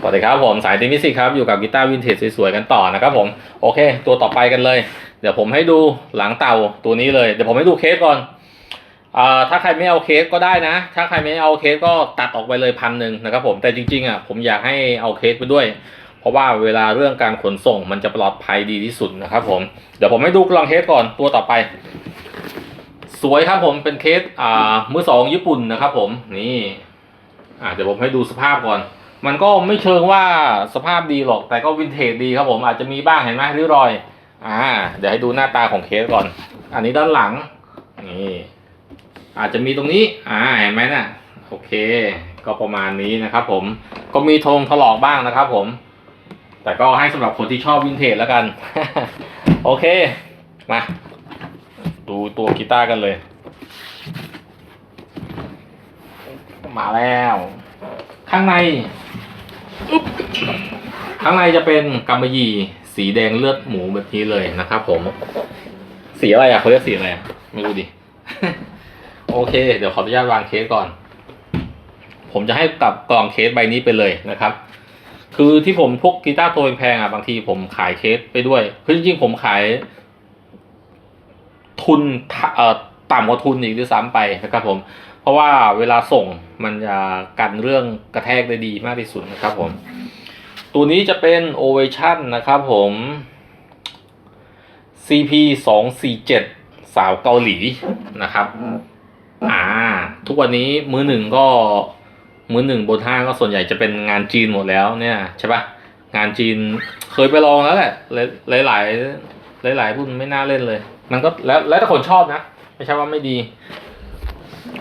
สวัสดีครับผมสายติมิสิครับอยู่กับกีตาร์วินเทจสวยๆกันต่อนะครับผมโอเค ตัวต่อไปกันเลย เดี๋ยวผมให้ดูหลังเต่าตัวนี้เลยเดี๋ยวผมให้ดูเคสก่อนอ่าถ้าใครไม่เอาเคสก็ได้นะ ถ้าใครไม่เอาเคสก็ตัดออกไปเลยพันหนึ่งนะครับผมแต่จริงๆอะผมอยากให้เอาเคสไปด้วย เพราะว่าเวลาเรื่องการขนส่งมันจะปลอดภัยดีที่สุดนะครับผมเดี๋ยวผมให้ดูกลองเคสก่อนตัวต่อไป สวยครับผมเป็นเคสอ่ามือสองญี่ปุ่นนะครับผมนี่อ่าเดี๋ยวผมให้ดูสภาพก่อน มันก็ไม่เชิงว่าสภาพดีหรอกแต่ก็วินเทจดีครับผมอาจจะมีบ้างเห็นไหมริ้วรอย อ่า เดี๋ยวให้ดูหน้าตาของเคสก่อน อันนี้ด้านหลังนี่อาจจะมีตรงนี้ อ่าเห็นไหมน่ะโอเค ก็ประมาณนี้นะครับผมก็มีทงถลอกบ้างนะครับผม แต่ก็ให้สำหรับคนที่ชอบวินเทจแล้วกัน โอเค มา ดูตัวกีตาร์กันเลย มาแล้ว ข้างในอึ๊บข้างในจะเป็นกำมะหยี่สีแดงเลือดหมูแบบนี้เลยนะครับผม สีอะไรอะเขาเรียกสีอะไรอะไม่รู้ดิ โอเค เดี๋ยวขออนุญาตวางเคสก่อน ผมจะให้กับกล่องเคสใบนี้ไปเลยนะครับ คือที่ผมพกกีตาร์ตัวแพงๆอะบางทีผมขายเคสไปด้วยคือจริงๆผมขาย ทุนทะเอ่อต่ำกว่าทุนอีกด้วยซ้ำไปนะครับผม เพราะว่าเวลาส่งมันจะกันเรื่องกระแทกได้ดีมากที่สุดนะครับผม ตัวนี้จะเป็น Ovation นะครับผม CP 2 4 7สาวเกาหลีนะครับอ่า ทุกวันนี้มือหนึ่งก็มือหนึ่งบนห้างก็ส่วนใหญ่จะเป็นงานจีนหมดแล้วเนี่ยใช่ปะงานจีนเคยไปลองแล้วแหละ หลายหลายหลายหลายๆรุ่นไม่น่าเล่นเลย มันก็แล้วแล้วแต่คนชอบนะ ไม่ใช่ว่าไม่ดี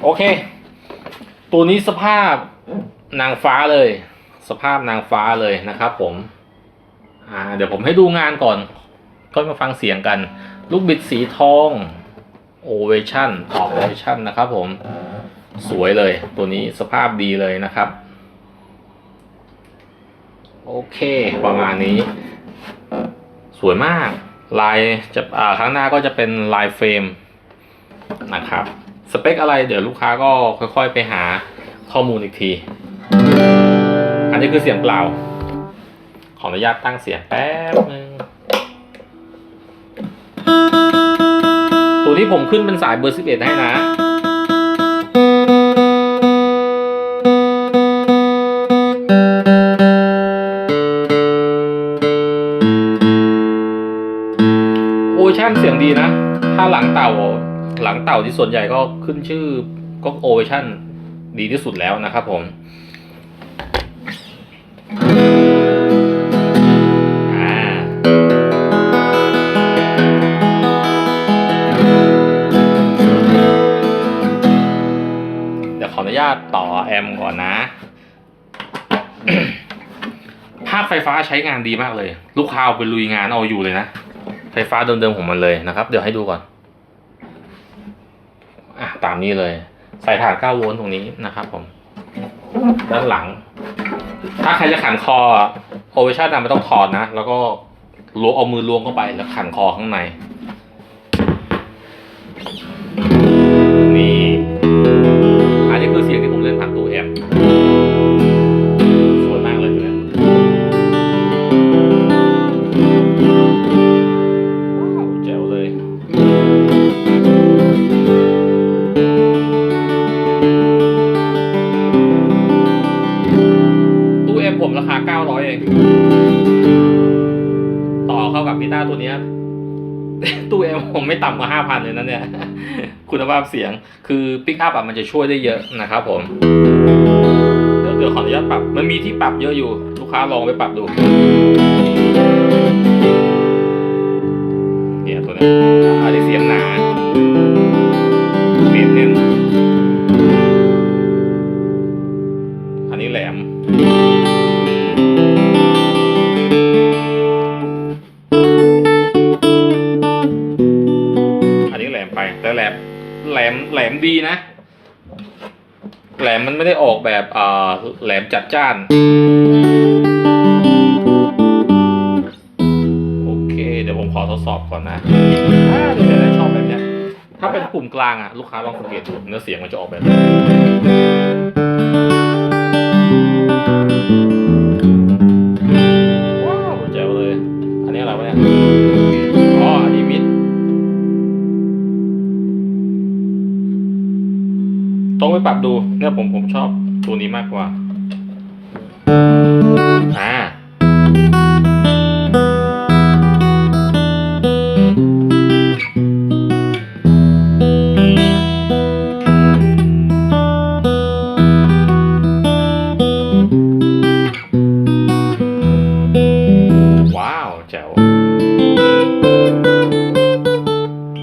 โอเค ตัวนี้สภาพนางฟ้าเลย สภาพนางฟ้าเลยนะครับผม อ่า เดี๋ยวผมให้ดูงานก่อนค่อยมาฟังเสียงกัน ลูกบิดสีทองโอเวชั่นออกโอเวชั่นนะครับผม สวยเลย ตัวนี้สภาพดีเลยนะครับ โอเค ประมาณนี้ สวยมาก ลายจะอ่าข้างหน้าก็จะเป็นลายเฟรมนะครับ สเปคอะไรเดี๋ยวลูกค้าก็ค่อยๆไปหาข้อมูลอีกที อันนี้คือเสียงเปล่า ขออนุญาตตั้งเสียงแป๊บนึงตัวนี้ผมขึ้นเป็นสายเบอร์ 11 ให้นะโอชั่นเสียงดีนะ ถ้าหลังเต่า หลังเต่าที่ส่วนใหญ่ก็ขึ้นชื่อก็โอเวชั่นดีที่สุดแล้วนะครับผมเดี๋ยวขออนุญาตต่อแอมก่อนนะ ภาคไฟฟ้าใช้งานดีมากเลย ลูกค้าเอาไปลุยงานเอาอยู่เลยนะ ไฟฟ้าเดิมๆของมันเลยนะครับ เดี๋ยวให้ดูก่อน ตามนี้เลย ใส่ฐาน9โวลต์ตรงนี้นะครับผม ด้านหลัง ถ้าใครจะขันคอโอเวชั่นมันต้องถอดนะ แล้วก็ล้วงเอามือล้วงเข้าไปแล้วขันคอข้างใน 900 เอง ต่อเข้ากับกีตาร์ตัวนี้ตู้แอมผมไม่ต่ำกว่า 5,000 เลยนะเนี่ย คุณภาพเสียงคือปิกอัพอะมันจะช่วยได้เยอะนะครับผม เดี๋ยวเดี๋ยวขออนุญาตปรับ มันมีที่ปรับเยอะอยู่ ลูกค้าลองไปปรับดูเนี่ยตัวนี้อันนี้เสียงหนา แหลมจัดจ้าน โอเค เดี๋ยวผมขอทดสอบก่อนนะเดี๋ยวชอบแบบเนี้ยถ้าเป็นกลุ่มกลางอะลูกค้าลองสังเกตดูเนื้อเสียงมันจะออกแบบว้าวเจ๋วเลย อันนี้อะไรเนี่ยอ๋ออันนี้มิดต้องไปปรับดูเนี่ยผมผมชอบ ตัวนี้มากกว่าอ่าว้าวแจ๋ว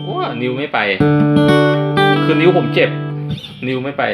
ว้านิ้วไม่ไป คือนิ้วผมเจ็บ นิ้วไม่ไป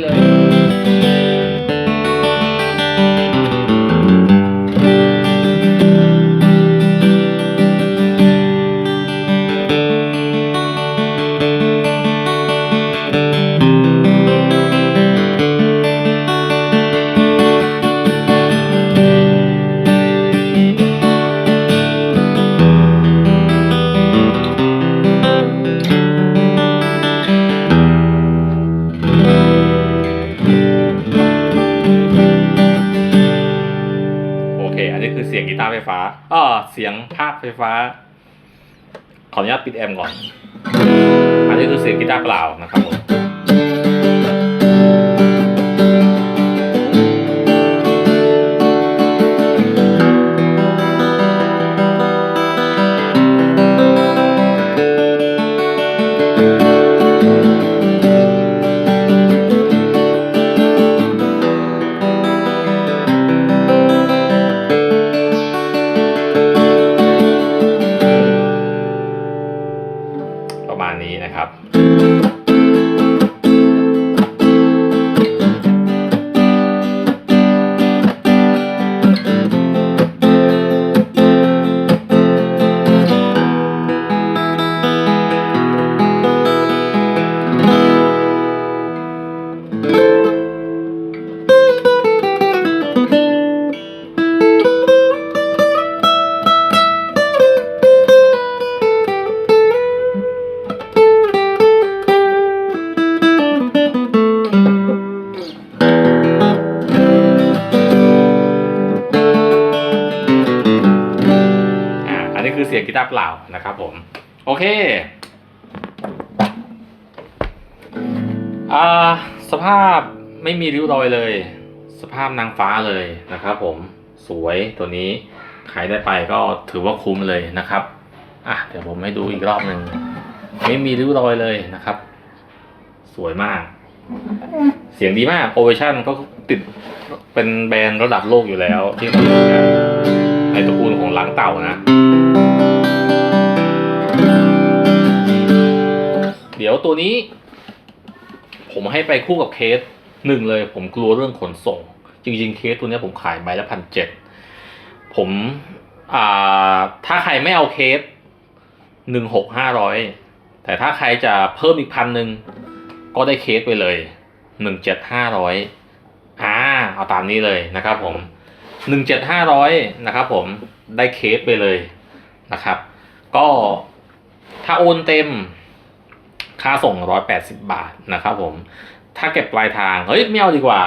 เลย ขออนุญาตปิดแอมป์ก่อน อันนี้คือเสียงกีตาร์เปล่านะครับผม เสียงกีตาร์เปล่านะครับผม โอเคอ่าสภาพไม่มีริ้วรอยเลย สภาพนางฟ้าเลยนะครับผมสวยตัวนี้ขายได้ไปก็ถือว่าคุ้มเลยนะครับอะเดี๋ยวผมให้ดูอีกรอบหนึ่งไม่มีริ้วรอยเลยนะครับ สวยมาก เสียงดีมากโอเวชั่นก็ติดเป็นแบรนด์ระดับโลกอยู่แล้ว ที่เขาทำกันในตระกูลของล้างเต่านะ ดี๋ยวตัวนี้ ผมให้ไปคู่กับเคสหนึ่งเลย ผมกลัวเรื่องขนส่ง จริง ๆ เคสตัวนี้ผมขายใบละพันเจ็ดผมอ่าถ้าใครไม่เอาเคสหนึ่งหกห้าร้อยแต่ถ้าใครจะเพิ่มอีกพันหนึ่งก็ได้เคสไปเลยหนึ่งเจ็ดห้าร้อยอ่าเอาตามนี้เลยนะครับผมหนึ่งเจ็ดห้าร้อยนะครับผมได้เคสไปเลยนะครับ ก็ถ้าโอนเต็ม ค่าส่งร้อยแปดสิบบาทนะครับผม ถ้าเก็บปลายทาง เฮ้ยไม่เอาดีกว่า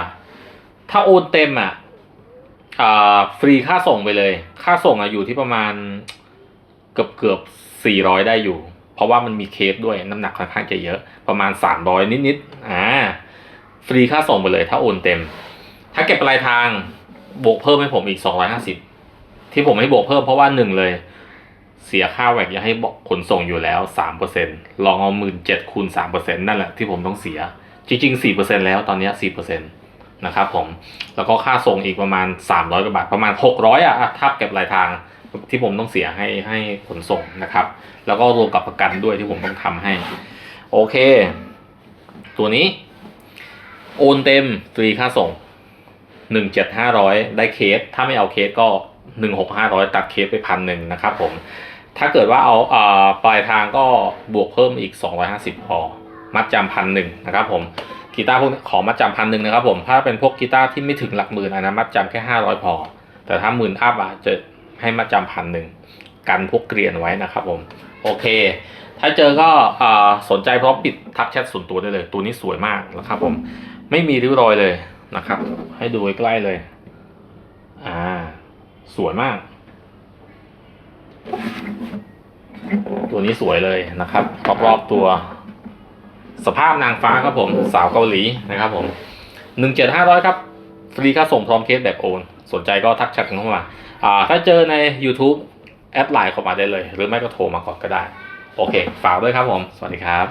ถ้าโอนเต็มอะอ่าฟรีค่าส่งไปเลย ค่าส่งอะอยู่ที่ประมาณเกือบเกือบสี่ร้อยได้อยู่ เพเพราะว่ามันมีเคสด้วยน้ำหนักค่อนข้างจะเยอะ ประมาณ300นิดๆอ่าฟรีค่าส่งไปเลย ถ้าโอนเต็ม ถ้าเก็บปลายทางบวกเพิ่มให้ผมอีก250ที่ผมให้บวกเพิ่มเพราะว่าหนึ่งเลย เสียค่าแวกยังให้บอกขนส่งอยู่แล้ว3%ลองเอาหมื่นเจ็ดคูณ3%นั่นแหละที่ผมต้องเสีย จริงๆ4%แล้วตอนนี้ย4%นตนะครับผม แล้วก็ค่าส่งอีกประมาณ300กว่าบาท ประมาณ600อะอะถ้าเก็บปลายทางที่ผมต้องเสียให้ให้ขนส่งนะครับ แล้วก็รวมกับประกันด้วยที่ผมต้องทำให้ โอเค ตัวนี้ โอนเต็มฟรีค่าส่งหนึ่งเจ็ดห้าร้อยได้เคส ถ้าไม่เอาเคสก็หนึ่งหกห้าร้อยตัดเคสไปพันหนึ่งนะครับผม ถ้าเกิดว่าเอาอ่าปลายทางก็บวกเพิ่มอีกสองร้อยห้าสิบพอ มัดจำพันหนึ่งนะครับผมกีตาร์พวกขอมัดจำพันหนึ่งนะครับผมถ้าเป็นพวกกีตาร์ที่ไม่ถึงหลักหมื่นอันนั้นมัดจำแค่ห้าร้อยพอ แต่ถ้าหมื่นอัพอะจะให้มัดจำพันหนึ่งกันพวกเกลียนไว้นะครับผมโอเค ถ้าเจอก็อสนใจพร้อมปิดทักแชทส่วนตัวได้เลย ตัวนี้สวยมากนะครับผมไม่มีริ้วรอยเลยนะครับ ให้ดูใกล้เลย อ่า สวยมาก ตัวนี้สวยเลยนะครับรอบๆตัว สภาพนางฟ้าครับผมสาวเกาหลีนะครับผมหนึ่งเจ็ดห้าร้อยครับ ฟรีค่าส่งพร้อมเคสแบบโอน สนใจก็ทักแชทกันเข้ามาอ่าถ้าเจอใน YouTube แอดไลน์เข้ามาได้เลย หรือไม่ก็โทรมาก่อนก็ได้ โอเค ฝากด้วยครับผม สวัสดีครับ